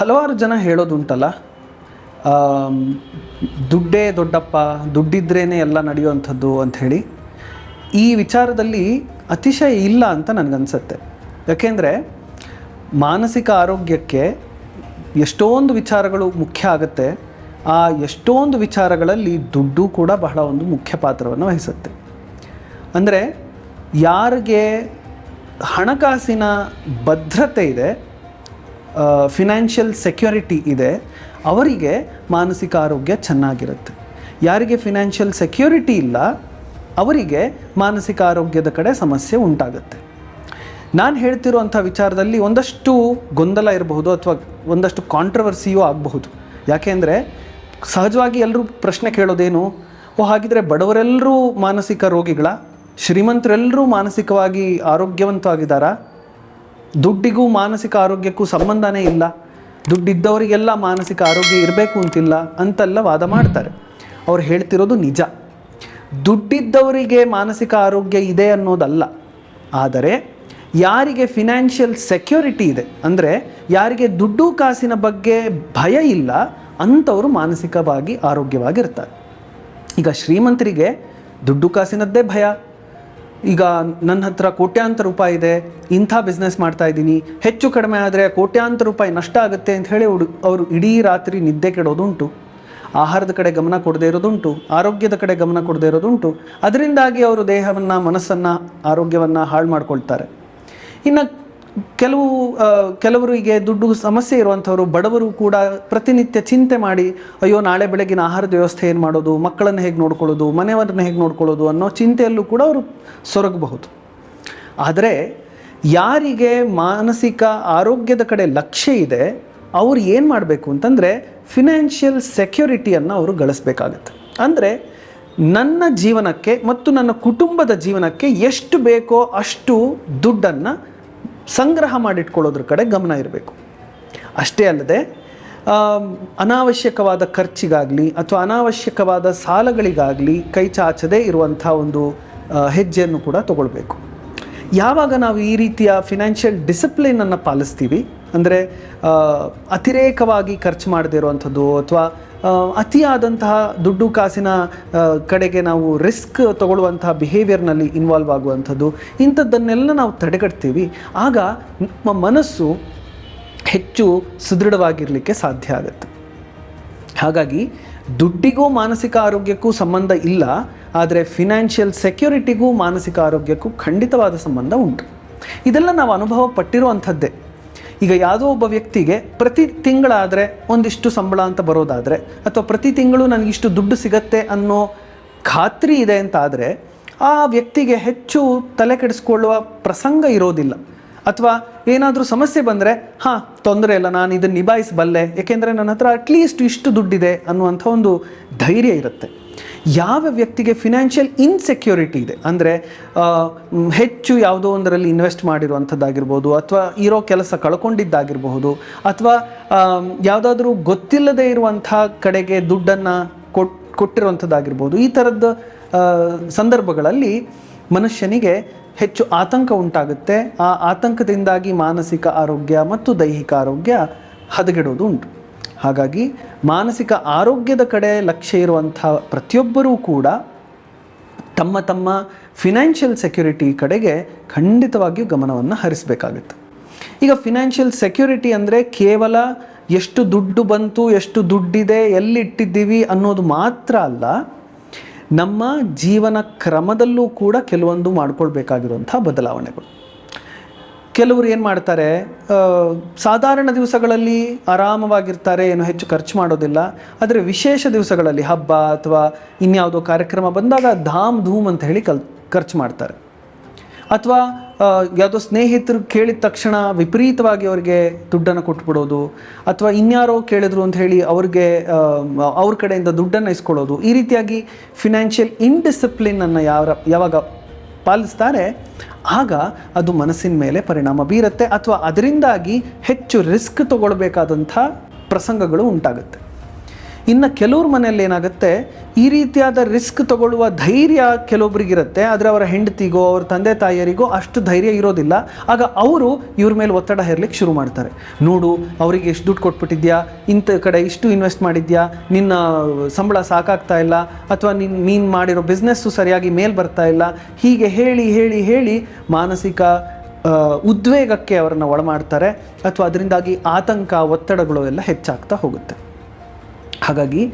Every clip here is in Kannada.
ಹಲವಾರು ಜನ ಹೇಳೋದುಂಟಲ್ಲ ದುಡ್ಡೇ ದೊಡ್ಡಪ್ಪ ದುಡ್ಡಿದ್ರೇ ಎಲ್ಲ ನಡೆಯುವಂಥದ್ದು ಅಂಥೇಳಿ ಈ ವಿಚಾರದಲ್ಲಿ ಅತಿಶಯ ಇಲ್ಲ ಅಂತ ನನಗನ್ಸುತ್ತೆ. ಯಾಕೆಂದರೆ ಮಾನಸಿಕ ಆರೋಗ್ಯಕ್ಕೆ ಎಷ್ಟೊಂದು ವಿಚಾರಗಳು ಮುಖ್ಯ ಆಗುತ್ತೆ, ಆ ಎಷ್ಟೊಂದು ವಿಚಾರಗಳಲ್ಲಿ ದುಡ್ಡು ಕೂಡ ಬಹಳ ಒಂದು ಮುಖ್ಯ ಪಾತ್ರವನ್ನು ವಹಿಸುತ್ತೆ. ಅಂದರೆ ಯಾರಿಗೆ ಹಣಕಾಸಿನ ಭದ್ರತೆ ಇದೆ ಫಿನಾನ್ಷಿಯಲ್ ಸೆಕ್ಯೂರಿಟಿ ಇದೆ, ಅವರಿಗೆ ಮಾನಸಿಕ ಆರೋಗ್ಯ ಚೆನ್ನಾಗಿರುತ್ತೆ. ಯಾರಿಗೆ ಫಿನಾನ್ಷಿಯಲ್ ಸೆಕ್ಯೂರಿಟಿ ಇಲ್ಲ, ಅವರಿಗೆ ಮಾನಸಿಕ ಆರೋಗ್ಯದ ಕಡೆ ಸಮಸ್ಯೆ ಉಂಟಾಗುತ್ತೆ. ನಾನು ಹೇಳ್ತಿರುವಂಥ ವಿಚಾರದಲ್ಲಿ ಒಂದಷ್ಟು ಗೊಂದಲ ಇರಬಹುದು ಅಥವಾ ಒಂದಷ್ಟು ಕಾಂಟ್ರವರ್ಸಿಯೂ ಆಗಬಹುದು. ಯಾಕೆಂದರೆ ಸಹಜವಾಗಿ ಎಲ್ಲರೂ ಪ್ರಶ್ನೆ ಕೇಳೋದೇನು, ಓ, ಹಾಗಿದ್ರೆ ಬಡವರೆಲ್ಲರೂ ಮಾನಸಿಕ ರೋಗಿಗಳ, ಶ್ರೀಮಂತರೆಲ್ಲರೂ ಮಾನಸಿಕವಾಗಿ ಆರೋಗ್ಯವಂತವಾಗಿದ್ದಾರಾ? ದುಡ್ಡಿಗೂ ಮಾನಸಿಕ ಆರೋಗ್ಯಕ್ಕೂ ಸಂಬಂಧನೇ ಇಲ್ಲ. ದುಡ್ಡಿದ್ದವರಿಗೆಲ್ಲ ಮಾನಸಿಕ ಆರೋಗ್ಯ ಇರಬೇಕು ಅಂತಿಲ್ಲ ಅಂತೆಲ್ಲ ವಾದ ಮಾಡ್ತಾರೆ. ಅವ್ರು ಹೇಳ್ತಿರೋದು ನಿಜ. ದುಡ್ಡಿದ್ದವರಿಗೆ ಮಾನಸಿಕ ಆರೋಗ್ಯ ಇದೆ ಅನ್ನೋದಲ್ಲ. ಆದರೆ ಯಾರಿಗೆ ಫಿನಾನ್ಷಿಯಲ್ ಸೆಕ್ಯೂರಿಟಿ ಇದೆ, ಅಂದರೆ ಯಾರಿಗೆ ದುಡ್ಡು ಕಾಸಿನ ಬಗ್ಗೆ ಭಯ ಇಲ್ಲ, ಅಂಥವರು ಮಾನಸಿಕವಾಗಿ ಆರೋಗ್ಯವಾಗಿರ್ತಾರೆ. ಈಗ ಶ್ರೀಮಂತರಿಗೆ ದುಡ್ಡು ಕಾಸಿನದ್ದೇ ಭಯ. ಈಗ ನನ್ನ ಹತ್ರ ಕೋಟ್ಯಾಂತರ ರೂಪಾಯಿ ಇದೆ, ಇಂಥ ಬಿಸ್ನೆಸ್ ಮಾಡ್ತಾ ಇದ್ದೀನಿ. ಹೆಚ್ಚು ಕಡಿಮೆ ಆದರೆ ಕೋಟ್ಯಾಂತರ ರೂಪಾಯಿ ನಷ್ಟ ಆಗುತ್ತೆ ಅಂತ ಹೇಳಿ ಹುಡು ಅವರು ಇಡೀ ರಾತ್ರಿ ನಿದ್ದೆ ಕೆಡೋದುಂಟು. ಆಹಾರದ ಕಡೆ ಗಮನ ಕೊಡದೇ ಇರೋದುಂಟು, ಆರೋಗ್ಯದ ಕಡೆ ಗಮನ ಕೊಡದೇ ಇರೋದುಂಟು. ಅದರಿಂದಾಗಿ ಅವರು ದೇಹವನ್ನು, ಮನಸ್ಸನ್ನು, ಆರೋಗ್ಯವನ್ನು ಹಾಳು ಮಾಡ್ಕೊಳ್ತಾರೆ. ಇನ್ನು ಕೆಲವು ಕೆಲವರಿಗೆ ದುಡ್ಡು ಸಮಸ್ಯೆ ಇರುವಂಥವರು, ಬಡವರು ಕೂಡ ಪ್ರತಿನಿತ್ಯ ಚಿಂತೆ ಮಾಡಿ, ಅಯ್ಯೋ, ನಾಳೆ ಬೆಳಗಿನ ಆಹಾರದ ವ್ಯವಸ್ಥೆ ಏನು ಮಾಡೋದು, ಮಕ್ಕಳನ್ನು ಹೇಗೆ ನೋಡ್ಕೊಳ್ಳೋದು, ಮನೆಯವರನ್ನು ಹೇಗೆ ನೋಡ್ಕೊಳ್ಳೋದು ಅನ್ನೋ ಚಿಂತೆಯಲ್ಲೂ ಕೂಡ ಅವರು ಸೊರಗಬಹುದು. ಆದರೆ, ಯಾರಿಗೆ ಮಾನಸಿಕ ಆರೋಗ್ಯದ ಕಡೆ ಲಕ್ಷ್ಯ ಇದೆ, ಅವ್ರು ಏನು ಮಾಡಬೇಕು ಅಂತಂದರೆ, ಫಿನಾನ್ಷಿಯಲ್ ಸೆಕ್ಯೂರಿಟಿಯನ್ನು ಅವರು ಗಳಿಸ್ಬೇಕಾಗತ್ತೆ. ಅಂದರೆ, ನನ್ನ ಜೀವನಕ್ಕೆ ಮತ್ತು ನನ್ನ ಕುಟುಂಬದ ಜೀವನಕ್ಕೆ ಎಷ್ಟು ಬೇಕೋ ಅಷ್ಟು ದುಡ್ಡನ್ನು ಸಂಗ್ರಹ ಮಾಡಿಟ್ಕೊಳ್ಳೋದ್ರ ಕಡೆ ಗಮನ ಇರಬೇಕು. ಅಷ್ಟೇ ಅಲ್ಲದೆ ಅನಾವಶ್ಯಕವಾದ ಖರ್ಚಿಗಾಗಲಿ ಅಥವಾ ಅನಾವಶ್ಯಕವಾದ ಸಾಲಗಳಿಗಾಗಲಿ ಕೈ ಚಾಚದೇ ಇರುವಂಥ ಒಂದು ಹೆಜ್ಜೆಯನ್ನು ಕೂಡ ತಗೊಳ್ಬೇಕು. ಯಾವಾಗ ನಾವು ಈ ರೀತಿಯ ಫಿನಾನ್ಷಿಯಲ್ ಡಿಸಿಪ್ಲಿನನ್ನು ಪಾಲಿಸ್ತೀವಿ? ಅಂದರೆ ಅತಿರೇಕವಾಗಿ ಖರ್ಚು ಮಾಡದೇ ಇರುವಂಥದ್ದು ಅಥವಾ ಅತಿಯಾದಂತಹ ದುಡ್ಡು ಕಾಸಿನ ಕಡೆಗೆ ನಾವು ರಿಸ್ಕ್ ತಗೊಳ್ಳುವಂತಹ ಬಿಹೇವಿಯರ್ನಲ್ಲಿ ಇನ್ವಾಲ್ವ್ ಆಗುವಂಥದ್ದು, ಇಂಥದ್ದನ್ನೆಲ್ಲ ನಾವು ತಡೆಗಟ್ತೀವಿ. ಆಗ ನಮ್ಮ ಮನಸ್ಸು ಹೆಚ್ಚು ಸುದೃಢವಾಗಿರಲಿಕ್ಕೆ ಸಾಧ್ಯ ಆಗುತ್ತೆ. ಹಾಗಾಗಿ, ದುಡ್ಡಿಗೂ ಮಾನಸಿಕ ಆರೋಗ್ಯಕ್ಕೂ ಸಂಬಂಧ ಇಲ್ಲ, ಆದರೆ ಫಿನಾನ್ಷಿಯಲ್ ಸೆಕ್ಯೂರಿಟಿಗೂ ಮಾನಸಿಕ ಆರೋಗ್ಯಕ್ಕೂ ಖಂಡಿತವಾದ ಸಂಬಂಧ ಉಂಟು. ಇದೆಲ್ಲ ನಾವು ಅನುಭವ ಪಟ್ಟಿರುವಂಥದ್ದೇ ಈಗ ಯಾವುದೋ ಒಬ್ಬ ವ್ಯಕ್ತಿಗೆ ಪ್ರತಿ ತಿಂಗಳಾದರೆ ಒಂದಿಷ್ಟು ಸಂಬಳ ಅಂತ ಬರೋದಾದರೆ, ಅಥವಾ ಪ್ರತಿ ತಿಂಗಳು ನನಗಿಷ್ಟು ದುಡ್ಡು ಸಿಗತ್ತೆ ಅನ್ನೋ ಖಾತ್ರಿ ಇದೆ ಅಂತ ಆದರೆ ಆ ವ್ಯಕ್ತಿಗೆ ಹೆಚ್ಚು ತಲೆ ಕೆಡಿಸ್ಕೊಳ್ಳುವ ಪ್ರಸಂಗ ಇರೋದಿಲ್ಲ. ಅಥವಾ ಏನಾದರೂ ಸಮಸ್ಯೆ ಬಂದರೆ, ಹಾಂ, ತೊಂದರೆ ಇಲ್ಲ, ನಾನು ಇದನ್ನು ನಿಭಾಯಿಸಬಲ್ಲೆ ಏಕೆಂದರೆ ನನ್ನ ಹತ್ರ ಅಟ್ಲೀಸ್ಟ್ ಇಷ್ಟು ದುಡ್ಡಿದೆ ಅನ್ನುವಂಥ ಒಂದು ಧೈರ್ಯ ಇರುತ್ತೆ. ಯಾವ ವ್ಯಕ್ತಿಗೆ ಫಿನಾನ್ಷಿಯಲ್ ಇನ್ಸೆಕ್ಯೂರಿಟಿ ಇದೆ? ಅಂದರೆ ಹೆಚ್ಚು ಯಾವುದೋ ಒಂದರಲ್ಲಿ ಇನ್ವೆಸ್ಟ್ ಮಾಡಿರುವಂಥದ್ದಾಗಿರ್ಬೋದು, ಅಥವಾ ಇರೋ ಕೆಲಸ ಕಳ್ಕೊಂಡಿದ್ದಾಗಿರಬಹುದು, ಅಥವಾ ಯಾವುದಾದ್ರೂ ಗೊತ್ತಿಲ್ಲದೆ ಇರುವಂಥ ಕಡೆಗೆ ದುಡ್ಡನ್ನು ಕೊಟ್, ಕೊಟ್ಟಿರುವಂಥದ್ದಾಗಿರ್ಬೋದು, ಈ ಥರದ ಸಂದರ್ಭಗಳಲ್ಲಿ ಮನುಷ್ಯನಿಗೆ ಹೆಚ್ಚು ಆತಂಕ ಉಂಟಾಗುತ್ತೆ. ಆ ಆತಂಕದಿಂದಾಗಿ ಮಾನಸಿಕ ಆರೋಗ್ಯ ಮತ್ತು ದೈಹಿಕ ಆರೋಗ್ಯ ಹದಗೆಡೋದು ಉಂಟು. ಹಾಗಾಗಿ ಮಾನಸಿಕ ಆರೋಗ್ಯದ ಕಡೆ ಲಕ್ಷ್ಯ ಇರುವಂಥ ಪ್ರತಿಯೊಬ್ಬರೂ ಕೂಡ ತಮ್ಮ ತಮ್ಮ ಫಿನಾನ್ಷಿಯಲ್ ಸೆಕ್ಯೂರಿಟಿ ಕಡೆಗೆ ಖಂಡಿತವಾಗಿಯೂ ಗಮನವನ್ನು ಹರಿಸಬೇಕಾಗುತ್ತೆ. ಈಗ ಫಿನಾನ್ಷಿಯಲ್ ಸೆಕ್ಯೂರಿಟಿ ಅಂದರೆ ಕೇವಲ ಎಷ್ಟು ದುಡ್ಡು ಬಂತು, ಎಷ್ಟು ದುಡ್ಡಿದೆ, ಎಲ್ಲಿಟ್ಟಿದ್ದೀವಿ ಅನ್ನೋದು ಮಾತ್ರ ಅಲ್ಲ, ನಮ್ಮ ಜೀವನ ಕ್ರಮದಲ್ಲೂ ಕೂಡ ಕೆಲವೊಂದು ಮಾಡ್ಕೊಳ್ಬೇಕಾಗಿರುವಂಥ ಬದಲಾವಣೆಗಳು. ಕೆಲವರು ಏನು ಮಾಡ್ತಾರೆ ಸಾಧಾರಣ ದಿವಸಗಳಲ್ಲಿ ಆರಾಮವಾಗಿರ್ತಾರೆ ಏನು ಹೆಚ್ಚು ಖರ್ಚು ಮಾಡೋದಿಲ್ಲ. ಆದರೆ ವಿಶೇಷ ದಿವಸಗಳಲ್ಲಿ ಹಬ್ಬ ಅಥವಾ ಇನ್ಯಾವುದೋ ಕಾರ್ಯಕ್ರಮ ಬಂದಾಗ ಧಾಮ್ ಧೂಮ್ ಅಂತ ಹೇಳಿ ಕಲ್, ಖರ್ಚು ಮಾಡ್ತಾರೆ. ಅಥವಾ ಯಾವುದೋ ಸ್ನೇಹಿತರು ಕೇಳಿದ ತಕ್ಷಣ ವಿಪರೀತವಾಗಿ ಅವರಿಗೆ ದುಡ್ಡನ್ನು ಕೊಟ್ಬಿಡೋದು, ಅಥವಾ ಇನ್ಯಾರೋ ಕೇಳಿದ್ರು ಅಂತ ಹೇಳಿ ಅವ್ರಿಗೆ ಅವ್ರ ಕಡೆಯಿಂದ ದುಡ್ಡನ್ನು ಇಸ್ಕೊಳ್ಳೋದು. ಈ ರೀತಿಯಾಗಿ ಫಿನಾನ್ಷಿಯಲ್ ಇನ್ಡಿಸಿಪ್ಲಿನನ್ನು ಯಾವ ಯಾವಾಗ ಪಾಲಿಸ್ತಾರೆ ಆಗ ಅದು ಮನಸ್ಸಿನ ಮೇಲೆ ಪರಿಣಾಮ ಬೀರುತ್ತೆ ಅಥವಾ ಅದರಿಂದಾಗಿ ಹೆಚ್ಚು ರಿಸ್ಕ್ ತಗೊಳ್ಬೇಕಾದಂಥ ಪ್ರಸಂಗಗಳು ಉಂಟಾಗುತ್ತೆ. ಇನ್ನು ಕೆಲವ್ರ ಮನೆಯಲ್ಲಿ ಏನಾಗುತ್ತೆ, ಈ ರೀತಿಯಾದ ರಿಸ್ಕ್ ತಗೊಳ್ಳುವ ಧೈರ್ಯ ಕೆಲವೊಬ್ರಿಗಿರುತ್ತೆ, ಆದರೆ ಅವರ ಹೆಂಡತಿಗೋ, ಅವ್ರ ತಂದೆ ತಾಯಿಯರಿಗೋ ಅಷ್ಟು ಧೈರ್ಯ ಇರೋದಿಲ್ಲ. ಆಗ ಅವರು ಇವ್ರ ಮೇಲೆ ಒತ್ತಡ ಹೇರ್ಲಿಕ್ಕೆ ಶುರು ಮಾಡ್ತಾರೆ. ನೋಡು, ಅವರಿಗೆ ಎಷ್ಟು ದುಡ್ಡು ಕೊಟ್ಬಿಟ್ಟಿದ್ಯಾ? ಇಂಥ ಕಡೆ ಇಷ್ಟು ಇನ್ವೆಸ್ಟ್ ಮಾಡಿದ್ಯಾ? ನಿನ್ನ ಸಂಬಳ ಸಾಕಾಗ್ತಾ ಇಲ್ಲ. ಅಥವಾ ನಿನ್ನ ನೀನು ಮಾಡಿರೋ ಬಿಸ್ನೆಸ್ಸು ಸರಿಯಾಗಿ ಮೇಲ್ ಬರ್ತಾ ಇಲ್ಲ. ಹೀಗೆ ಹೇಳಿ ಹೇಳಿ ಹೇಳಿ ಮಾನಸಿಕ ಉದ್ವೇಗಕ್ಕೆ ಅವರನ್ನು ಒಳಮಾಡ್ತಾರೆ. ಅಥವಾ ಅದರಿಂದಾಗಿ ಆತಂಕ, ಒತ್ತಡಗಳು ಎಲ್ಲ ಹೆಚ್ಚಾಗ್ತಾ ಹೋಗುತ್ತೆ. ಹಾಗಾಗಿ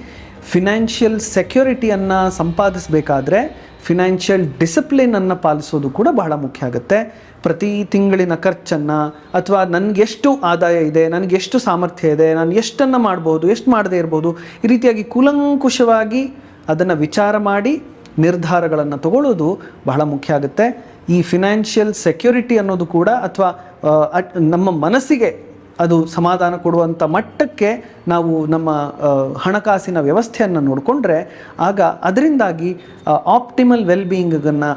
ಫಿನಾನ್ಷಿಯಲ್ ಸೆಕ್ಯೂರಿಟಿಯನ್ನು ಸಂಪಾದಿಸಬೇಕಾದ್ರೆ ಫಿನಾನ್ಷಿಯಲ್ ಡಿಸಿಪ್ಲಿನನ್ನು ಪಾಲಿಸೋದು ಕೂಡ ಬಹಳ ಮುಖ್ಯ ಆಗುತ್ತೆ. ಪ್ರತಿ ತಿಂಗಳಿನ ಖರ್ಚನ್ನು ಅಥವಾ ನನಗೆಷ್ಟು ಆದಾಯ ಇದೆ, ನನಗೆಷ್ಟು ಸಾಮರ್ಥ್ಯ ಇದೆ, ನಾನು ಎಷ್ಟನ್ನು ಮಾಡ್ಬೋದು, ಎಷ್ಟು ಮಾಡದೇ ಇರ್ಬೋದು, ಈ ರೀತಿಯಾಗಿ ಕೂಲಂಕುಷವಾಗಿ ಅದನ್ನು ವಿಚಾರ ಮಾಡಿ ನಿರ್ಧಾರಗಳನ್ನು ತಗೊಳ್ಳೋದು ಬಹಳ ಮುಖ್ಯ ಆಗುತ್ತೆ. ಈ ಫಿನಾನ್ಷಿಯಲ್ ಸೆಕ್ಯೂರಿಟಿ ಅನ್ನೋದು ಕೂಡ ಅಥವಾ ನಮ್ಮ ಮನಸ್ಸಿಗೆ ಅದು ಸಮಾಧಾನ ಕೊಡುವಂಥ ಮಟ್ಟಕ್ಕೆ ನಾವು ನಮ್ಮ ಹಣಕಾಸಿನ ವ್ಯವಸ್ಥೆಯನ್ನು ನೋಡಿಕೊಂಡ್ರೆ ಆಗ ಅದರಿಂದಾಗಿ ಆಪ್ಟಿಮಲ್ ವೆಲ್ ಬೀಯಿಂಗನ್ನು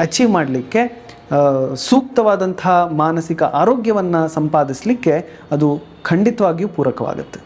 ಅಚೀವ್ ಮಾಡಲಿಕ್ಕೆ ಸೂಕ್ತವಾದಂತಹ ಮಾನಸಿಕ ಆರೋಗ್ಯವನ್ನು ಸಂಪಾದಿಸಲಿಕ್ಕೆ ಅದು ಖಂಡಿತವಾಗಿಯೂ ಪೂರಕವಾಗುತ್ತೆ.